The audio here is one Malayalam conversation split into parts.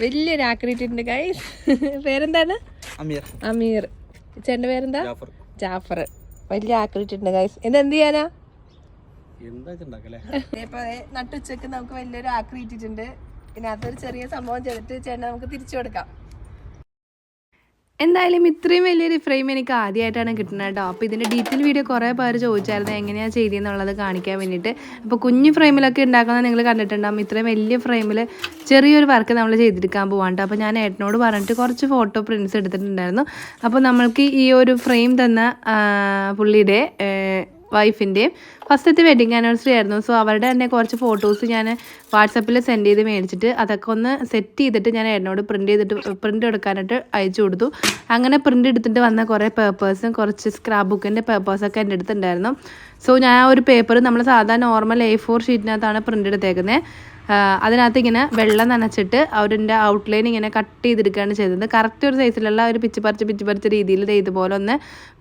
വലിയൊരു ഉണ്ട് ഗൈസ് പേരെന്താണ്? അമീർ. അമീർ. ചേട്ടന്റെ പേരെന്താ? ജാഫർ. വലിയ ആക്രിറ്റി ഉണ്ട് ഗൈസ് ഇത് എന്ത് ചെയ്യാനാ നട്ടുച്ചക്ക് നമുക്ക് വലിയൊരു ആക്രിറ്റിട്ടുണ്ട്. ഇതിനകത്തൊരു ചെറിയ സംഭവം ചെയ്തിട്ട് ചേട്ടൻ നമുക്ക് തിരിച്ചു കൊടുക്കാം. എന്തായാലും ഇത്രയും വലിയൊരു ഫ്രെയിം എനിക്ക് ആദ്യമായിട്ടാണ് കിട്ടുന്നത് കേട്ടോ. അപ്പോൾ ഇതിന്റെ ഡീറ്റെയിൽ വീഡിയോ കുറേ പേര് ചോദിച്ചായിരുന്നു എങ്ങനെയാണ് ചെയ്തതെന്നുള്ളത് കാണിക്കാൻ വേണ്ടിയിട്ട്. അപ്പോൾ കുഞ്ഞു ഫ്രെയിമിലൊക്കെ ഉണ്ടാക്കുന്നത് നിങ്ങൾ കണ്ടിട്ടുണ്ടാകും ഇത്രയും വലിയ ഫ്രെയിമിൽ ചെറിയൊരു വർക്ക് നമ്മൾ ചെയ്തെടുക്കാൻ പോകാണ്ട് അപ്പോൾ ഞാൻ ഏട്ടനോട് പറഞ്ഞിട്ട് കുറച്ച് ഫോട്ടോ പ്രിന്റ്സ് എടുത്തിട്ടുണ്ടായിരുന്നു. അപ്പോൾ നമ്മൾക്ക് ഈ ഒരു ഫ്രെയിം തന്ന പുള്ളിയുടെ വൈഫിന്റെയും ഫസ്റ്റത്തെ വെഡിങ് ആനിവേഴ്സറി ആയിരുന്നു. സോ അവരുടെ തന്നെ കുറച്ച് ഫോട്ടോസ് ഞാൻ വാട്സപ്പിൽ സെൻഡ് ചെയ്ത് മേടിച്ചിട്ട് അതൊക്കെ ഒന്ന് സെറ്റ് ചെയ്തിട്ട് ഞാൻ എന്നോട് പ്രിന്റ് ചെയ്തിട്ട് പ്രിന്റ് എടുക്കാനായിട്ട് അയച്ചു കൊടുത്തു. അങ്ങനെ പ്രിന്റ് എടുത്തിട്ട് വന്ന കുറേ പേപ്പേഴ്സും കുറച്ച് സ്ക്രാപ്പ് ബുക്കിന്റെ പേപ്പേഴ്സൊക്കെ എന്റെ അടുത്തുണ്ടായിരുന്നു സോ ഞാൻ ആ ഒരു പേപ്പർ നമ്മൾ സാധാരണ നോർമൽ എ ഫോർ ഷീറ്റിനകത്താണ് പ്രിന്റ് എടുത്തേക്കുന്നത് അതിനകത്ത് ഇങ്ങനെ വെള്ളം നനച്ചിട്ട് അവരുടെ ഔട്ട്ലൈൻ ഇങ്ങനെ കട്ട് ചെയ്തെടുക്കുകയാണ് ചെയ്തത്. കറക്റ്റ് ഒരു സൈസിലുള്ള ഒരു പിച്ച് പറിച്ച് പിച്ച് പറിച്ച രീതിയിൽ ഇതുപോലെ ഒന്ന്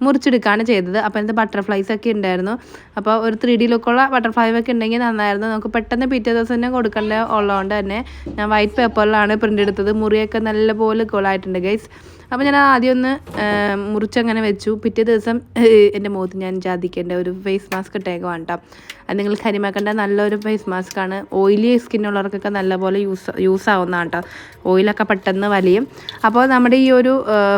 മുറിച്ചെടുക്കുകയാണ് ചെയ്തത്. അപ്പോൾ അതിന്റെ ബട്ടർഫ്ലൈസ് ഒക്കെ ഉണ്ടായിരുന്നു. അപ്പോൾ ഒരു ത്രീ ഡി ലുക്കുള്ള ബട്ടർഫ്ലൈ ഒക്കെ ഉണ്ടെങ്കിൽ നന്നായിരുന്നു. നമുക്ക് പെട്ടെന്ന് പിറ്റേ ദിവസം തന്നെ കൊടുക്കേണ്ട ഉള്ളതുകൊണ്ട് തന്നെ ഞാൻ വൈറ്റ് പേപ്പറിലാണ് പ്രിന്റ് എടുത്തത്. മുറിയൊക്കെ നല്ലപോലെ കോളായിട്ടുണ്ട് ഗൈസ് അപ്പോൾ ഞാൻ ആദ്യം ഒന്ന് മുറിച്ചങ്ങനെ വെച്ചു. പിറ്റേ ദിവസം എന്റെ മുഖത്ത് ഞാൻ ജാതിക്കേണ്ട ഒരു ഫേസ് മാസ്ക് ഇട്ടേക്ക് വേണ്ടാം അത് നിങ്ങൾ കരിമാക്കേണ്ട നല്ലൊരു ഫേസ് മാസ്ക് ആണ്. ഓയിലി സ്കിന്നുള്ളവർക്കൊക്കെ നല്ലപോലെ യൂസ് യൂസ് ആവുന്നതാണ് കേട്ടോ ഓയിലൊക്കെ പെട്ടെന്ന് വലിയും. അപ്പോൾ നമ്മുടെ ഈ ഒരു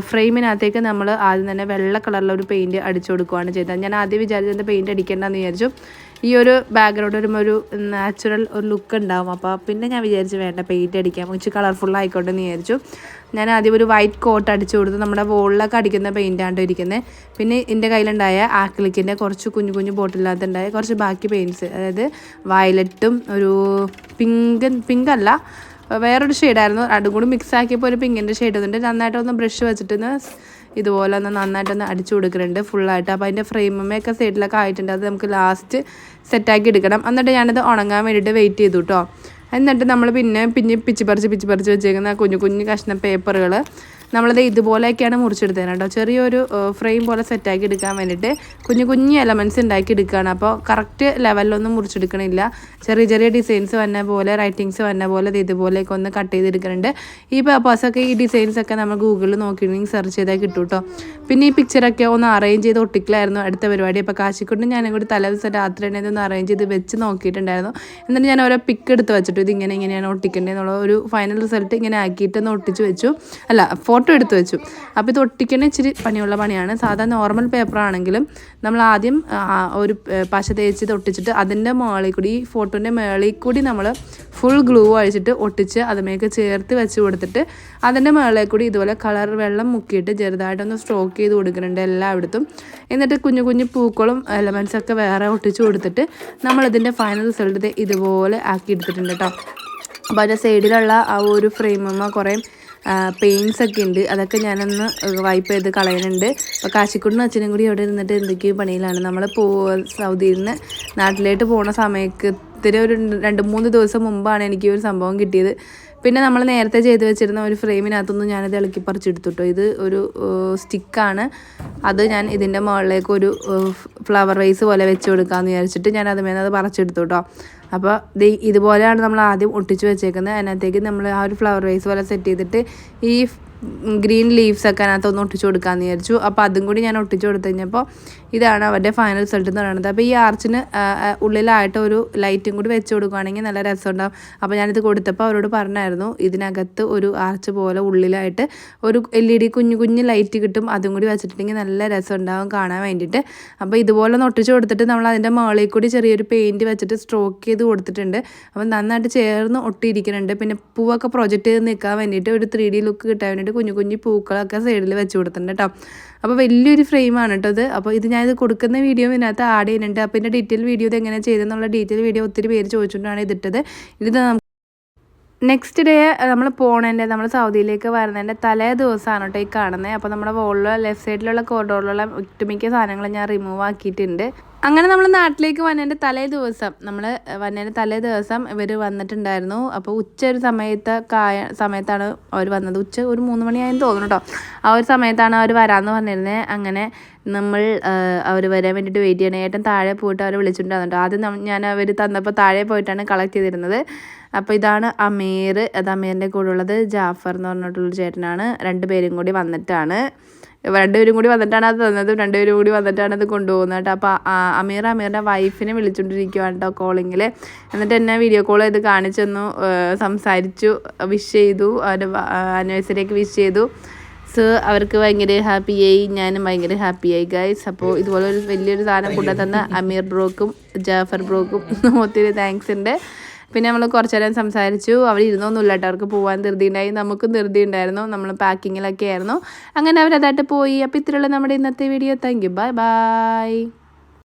ഫ്രെയിമിനകത്തേക്ക് നമ്മൾ ആദ്യം തന്നെ വെള്ള കളറിലുള്ള ഒരു പെയിന്റ് അടിച്ചു കൊടുക്കുകയാണ് ചെയ്തത്. ഞാൻ ആദ്യം വിചാരിച്ചത് പെയിന്റ് അടിക്കേണ്ടെന്ന് വിചാരിച്ചു. ഈ ഒരു ബാക്ക്ഗ്രൗണ്ട് വരുമ്പോൾ ഒരു നാച്ചുറൽ ഒരു ലുക്ക് ഉണ്ടാവും. അപ്പോൾ പിന്നെ ഞാൻ വിചാരിച്ചു വേണ്ട പെയിന്റ് അടിക്കാം കുറച്ച് കളർഫുൾ ആയിക്കോട്ടെ എന്ന് വിചാരിച്ചു. ഞാൻ ആദ്യം ഒരു വൈറ്റ് കോട്ട് അടിച്ചു കൊടുത്ത് നമ്മുടെ വോളിലൊക്കെ അടിക്കുന്ന പെയിന്റാണ്ട് ഇരിക്കുന്നത് പിന്നെ എന്റെ കയ്യിലുണ്ടായ ആക്ലിക്കിന്റെ കുറച്ച് കുഞ്ഞു കുഞ്ഞു ബോട്ടിലിനകത്തുണ്ടായ കുറച്ച് ബാക്കി പെയിന്റ്സ് അതായത് വയലറ്റും ഒരു പിങ്ക് പിങ്ക് അല്ല വേറൊരു ഷെയ്ഡായിരുന്നു അതും കൂടി മിക്സ് ആക്കിയപ്പോൾ ഒരു പിങ്കിന്റെ ഷെയ്ഡ് വന്നിട്ട് നന്നായിട്ടൊന്ന് ബ്രഷ് വെച്ചിട്ടൊന്ന് ഇതുപോലെ ഒന്ന് നന്നായിട്ടൊന്ന് അടിച്ചു കൊടുക്കുന്നുണ്ട് ഫുള്ളായിട്ട് അപ്പോൾ അതിന്റെ ഫ്രെയിമൊക്കെ സൈഡിലൊക്കെ ആയിട്ടുണ്ട്. അത് നമുക്ക് ലാസ്റ്റ് സെറ്റാക്കി എടുക്കണം. എന്നിട്ട് ഞാനത് ഉണങ്ങാൻ വേണ്ടിയിട്ട് വെയിറ്റ് ചെയ്തു കേട്ടോ എന്നിട്ട് നമ്മൾ പിന്നെ പിന്നെ പിച്ചി പറിച്ച് പിച്ചി പറിച്ച് വെച്ചേക്കുന്ന കുഞ്ഞു കുഞ്ഞു കഷ്ണ പേപ്പറുകൾ നമ്മളത് ഇതുപോലെയൊക്കെയാണ് മുറിച്ചെടുത്തത് കേട്ടോ. ചെറിയൊരു ഫ്രെയിം പോലെ സെറ്റാക്കി എടുക്കാൻ വേണ്ടിയിട്ട് കുഞ്ഞു കുഞ്ഞു എലമെന്റ്സ് ഉണ്ടാക്കി എടുക്കുകയാണ് അപ്പോൾ കറക്റ്റ് ലെവലിലൊന്നും മുറിച്ചെടുക്കണില്ല. ചെറിയ ചെറിയ ഡിസൈൻസ് വന്ന പോലെ റൈറ്റിങ്സ് വന്ന പോലെ ഇത് ഇതുപോലെയൊക്കെ ഒന്ന് കട്ട് ചെയ്തെടുക്കുന്നുണ്ട് ഈ പേപ്പേഴ്സൊക്കെ ഈ ഡിസൈൻസ് ഒക്കെ നമ്മൾ ഗൂഗിളിൽ നോക്കിയിട്ടുണ്ടെങ്കിൽ സെർച്ച് ചെയ്താൽ കിട്ടും കേട്ടോ പിന്നെ ഈ പിക്ചറൊക്കെ ഒന്ന് അറേഞ്ച് ചെയ്ത് ഒട്ടിക്കലായിരുന്നു അടുത്ത പരിപാടി. അപ്പോൾ കാശിക്കൊണ്ട് ഞാനും കൂടി തലേ ദിവസം രാത്രി തന്നെ ഇതൊന്ന് അറേഞ്ച് ചെയ്ത് വെച്ച് നോക്കിയിട്ടുണ്ടായിരുന്നു. എന്നിട്ട് ഞാൻ ഓരോ പിക്ക് എടുത്ത് വെച്ചിട്ട്. ഇത് ഇങ്ങനെ ഇങ്ങനെയാണ് ഒട്ടിക്കേണ്ടത് എന്നുള്ള ഒരു ഫൈനൽ റിസൾട്ട് ഇങ്ങനെ ആക്കിയിട്ട് ഒന്ന് ഒട്ടിച്ച് വെച്ചു. അല്ല ഫോട്ടോ എടുത്ത് വെച്ചു. അപ്പോൾ ഇത് ഒട്ടിക്കണ ഇച്ചിരി പണിയുള്ള പണിയാണ്. സാധാരണ നോർമൽ പേപ്പർ ആണെങ്കിലും നമ്മൾ ആദ്യം ഒരു പശ തേച്ച് ഒട്ടിച്ചിട്ട് അതിന്റെ മുകളിൽ കൂടി ഈ ഫോട്ടോന്റെ മുകളിൽ കൂടി നമ്മൾ ഫുൾ ഗ്ലൂ അഴിച്ചിട്ട് ഒട്ടിച്ച് അതുമേക്ക് ചേർത്ത് വെച്ച് കൊടുത്തിട്ട് അതിന്റെ മുകളിൽ കൂടി ഇതുപോലെ കളർ വെള്ളം മുക്കിയിട്ട് ചെറുതായിട്ടൊന്ന് സ്ട്രോക്ക് ചെയ്ത് കൊടുക്കുന്നുണ്ട് എല്ലായിടത്തും. എന്നിട്ട് കുഞ്ഞു കുഞ്ഞു പൂക്കളും എലമെൻസ് ഒക്കെ വേറെ ഒട്ടിച്ച് കൊടുത്തിട്ട് നമ്മളിതിന്റെ ഫൈനൽ റിസൾട്ട് ഇതുപോലെ ആക്കി എടുത്തിട്ടുണ്ട് കേട്ടോ അപ്പോൾ അതിന്റെ സൈഡിലുള്ള ആ ഒരു ഫ്രെയിമുമ്മ കുറേ പെയിൻസ് ഒക്കെ ഉണ്ട്. അതൊക്കെ ഞാനൊന്ന് വൈപ്പ് ചെയ്ത് കളയുന്നുണ്ട് അപ്പോൾ കാശിക്കുടിനും അച്ഛനും കൂടി അവിടെ ഇരുന്നിട്ട് എന്തൊക്കെയോ പണിയിലാണ്. നമ്മൾ പോ സൗദിയിൽ നിന്ന് നാട്ടിലേക്ക് പോണ സമയത്തിന് ഒരു രണ്ട് മൂന്ന് ദിവസം മുമ്പാണ് എനിക്ക് ഒരു സംഭവം കിട്ടിയത്. പിന്നെ നമ്മൾ നേരത്തെ ചെയ്ത് വെച്ചിരുന്ന ഒരു ഫ്രെയിമിനകത്തൊന്നും ഞാനത് ഇളക്കി പറിച്ചെടുത്തു കേട്ടോ ഇത് ഒരു സ്റ്റിക്കാണ്. അത് ഞാൻ ഇതിന്റെ മുകളിലേക്ക് ഒരു ഫ്ലവർ വൈസ് പോലെ വെച്ച് കൊടുക്കാമെന്ന് വിചാരിച്ചിട്ട് ഞാൻ അത് മേന്നത് അത് പറിച്ചെടുത്തു കേട്ടോ അപ്പോൾ ഇത് ഇതുപോലെയാണ് നമ്മൾ ആദ്യം ഒട്ടിച്ച് വെച്ചേക്കുന്നത്. അതിനകത്തേക്ക് നമ്മൾ ആ ഒരു ഫ്ലവർ വൈസ് പോലെ സെറ്റ് ചെയ്തിട്ട് ഈ ഗ്രീൻ ലീവ്സ് ഒക്കെ അതിനകത്ത് ഒന്ന് ഒട്ടിച്ച് കൊടുക്കാമെന്ന് വിചാരിച്ചു. അപ്പോൾ അതും കൂടി ഞാൻ ഒട്ടിച്ചു കൊടുത്തു കഴിഞ്ഞപ്പോൾ ഇതാണ് അവരുടെ ഫൈനൽ റിസൾട്ട് എന്ന് പറയുന്നത്. അപ്പോൾ ഈ ആർച്ചിന് ഉള്ളിലായിട്ട് ഒരു ലൈറ്റും കൂടി വെച്ച് കൊടുക്കുകയാണെങ്കിൽ നല്ല രസമുണ്ടാവും അപ്പോൾ ഞാനിത് കൊടുത്തപ്പോൾ അവരോട് പറഞ്ഞായിരുന്നു ഇതിനകത്ത് ഒരു ആർച്ച് പോലെ ഉള്ളിലായിട്ട് ഒരു എൽ ഇ ഡി കുഞ്ഞു കുഞ്ഞു ലൈറ്റ് കിട്ടും അതും കൂടി വെച്ചിട്ടുണ്ടെങ്കിൽ നല്ല രസം ഉണ്ടാവും കാണാൻ വേണ്ടിയിട്ട്. അപ്പോൾ ഇതുപോലെ ഒട്ടിച്ച് കൊടുത്തിട്ട് നമ്മൾ അതിന്റെ മുകളിൽ കൂടി ചെറിയൊരു പെയിന്റ് വെച്ചിട്ട് സ്ട്രോക്ക് ചെയ്ത് കൊടുത്തിട്ടുണ്ട്. അപ്പോൾ നന്നായിട്ട് ചേർന്ന് ഒട്ടിയിരിക്കുന്നുണ്ട്. പിന്നെ പൂവൊക്കെ പ്രൊജക്റ്റ് ചെയ്ത് നിൽക്കാൻ വേണ്ടിയിട്ട് ഒരു ത്രീ ഡി ലുക്ക് കിട്ടാൻ വേണ്ടിയിട്ട് കുഞ്ഞു കുഞ്ഞു പൂക്കളൊക്കെ സൈഡിൽ വെച്ച് കൊടുത്തിട്ടുണ്ട് കേട്ടോ അപ്പോൾ വലിയൊരു ഫ്രെയിമാണ് കേട്ടോ ഇത്. അപ്പോൾ ഇത് ഞാനിത് കൊടുക്കുന്ന വീഡിയോ ഇതിനകത്ത് ആഡ് ചെയ്യുന്നുണ്ട്. അപ്പോൾ ഇതിന്റെ ഡീറ്റെയിൽ വീഡിയോ ഇത് എങ്ങനെ ചെയ്തെന്നുള്ള ഡീറ്റെയിൽ വീഡിയോ ഒത്തിരി പേര് ചോദിച്ചുകൊണ്ടാണ് ഇതിട്ടത്. ഇത് നെക്സ്റ്റ് ഡേ നമ്മൾ പോണതിന്റെ നമ്മൾ സൗദിയിലേക്ക് വരുന്നതിന്റെ തലേ ദിവസമാണ് കേട്ടോ ഈ കാണുന്നത് അപ്പോൾ നമ്മുടെ വോളിലോ ലെഫ്റ്റ് സൈഡിലുള്ള കോറിഡോറിലുള്ള ഒട്ടുമിക്ക സാധനങ്ങൾ ഞാൻ റിമൂവ് ആക്കിയിട്ടുണ്ട്. അങ്ങനെ നമ്മൾ നാട്ടിലേക്ക് വന്നതിന്റെ തലേ ദിവസം നമ്മൾ വന്നതിന്റെ തലേ ദിവസം ഇവർ വന്നിട്ടുണ്ടായിരുന്നു. അപ്പോൾ ഉച്ച ഒരു സമയത്ത് കായ സമയത്താണ് അവർ വന്നത്. ഉച്ച ഒരു മൂന്ന് മണിയായെന്ന് തോന്നുന്നു കേട്ടോ ആ ഒരു സമയത്താണ് അവർ വരാമെന്ന് പറഞ്ഞിരുന്നത് അങ്ങനെ നമ്മൾ അവർ വരാൻ വേണ്ടിയിട്ട് വെയിറ്റ് ചെയ്യണം. ഏട്ടൻ താഴെ പോയിട്ട് അവരെ വിളിച്ചിട്ടുണ്ടായിരുന്നു ആദ്യം ഞാൻ അവർ തന്നപ്പോൾ താഴെ പോയിട്ടാണ് കളക്ട് ചെയ്തിരുന്നത്. അപ്പോൾ ഇതാണ് അമീർ അത് അമീറിന്റെ കൂടെ ഉള്ളത് ജാഫർ എന്ന് പറഞ്ഞിട്ടുള്ള ചേട്ടനാണ്. രണ്ട് പേരും കൂടി വന്നിട്ടാണ്. രണ്ടുപേരും കൂടി വന്നിട്ടാണ് അത് തന്നത്. രണ്ടുപേരും കൂടി വന്നിട്ടാണ് അത് കൊണ്ടുപോകുന്നത് കേട്ടോ. അപ്പോൾ അമീർ അമീറിന്റെ വൈഫിനെ വിളിച്ചുകൊണ്ടിരിക്കുകയാണ് കേട്ടോ കോളിങ്ങിൽ എന്നിട്ട് എന്നെ വീഡിയോ കോൾ ചെയ്ത് കാണിച്ചു തന്നു. ഏഹ് സംസാരിച്ചു വിഷ് ചെയ്തു. അവരുടെ ആനിവേഴ്സറിയൊക്കെ വിഷ് ചെയ്തു. സോ അവർക്ക് ഭയങ്കര ഹാപ്പിയായി ഞാനും ഭയങ്കര ഹാപ്പിയായി ഗൈസ് അപ്പോൾ ഇതുപോലെ ഒരു വലിയൊരു സാധനം കൊണ്ടു തന്ന അമീർ ബ്രോക്കും ജാഫർ ബ്രോക്കും. ഒത്തിരി താങ്ക്സ് ഉണ്ട്. പിന്നെ നമ്മൾ കുറച്ച് നേരം സംസാരിച്ചു. അവർ ഇരുന്നൊന്നുമില്ല കേട്ടോ അവർക്ക് പോകാൻ ധൃതി ഉണ്ടായി നമുക്കും ധൃതി ഉണ്ടായിരുന്നു നമ്മൾ പാക്കിങ്ങിലൊക്കെ ആയിരുന്നു. അങ്ങനെ അവരതായിട്ട് പോയി. അപ്പോൾ ഇത്രയുള്ള നമ്മുടെ ഇന്നത്തെ video thank you bye bye